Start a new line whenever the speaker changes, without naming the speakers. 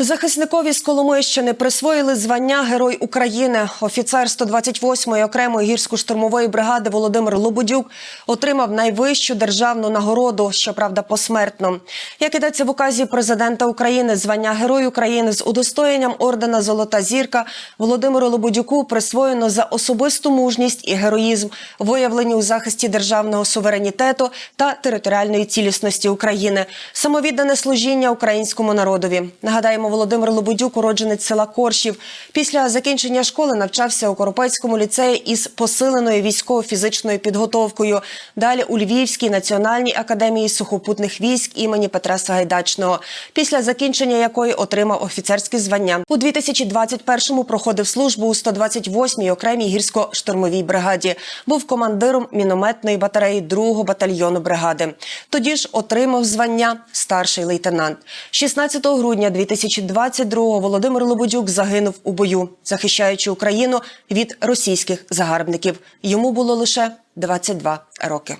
Захисникові з Коломийщини присвоїли звання Герой України. Офіцер 128-ї окремої гірсько-штурмової бригади Володимир Лободюк отримав найвищу державну нагороду, щоправда, посмертно. Як ідеться в указі президента України, звання Герой України з удостоєнням ордена Золота зірка Володимиру Лободюку присвоєно за особисту мужність і героїзм, виявлені у захисті державного суверенітету та територіальної цілісності України, самовіддане служіння українському народові. Нагадаємо, Володимир Лободюк, уродженець села Коршів. Після закінчення школи навчався у Коропецькому ліцеї із посиленою військово-фізичною підготовкою. Далі у Львівській національній академії сухопутних військ імені Петра Сагайдачного, після закінчення якої отримав офіцерське звання. У 2021-му проходив службу у 128-й окремій гірсько-штурмовій бригаді. Був командиром мінометної батареї 2-го батальйону бригади. Тоді ж отримав звання старший лейтенант. 16 грудня 2022-го Володимир Лободюк загинув у бою, захищаючи Україну від російських загарбників. Йому було лише 22 роки.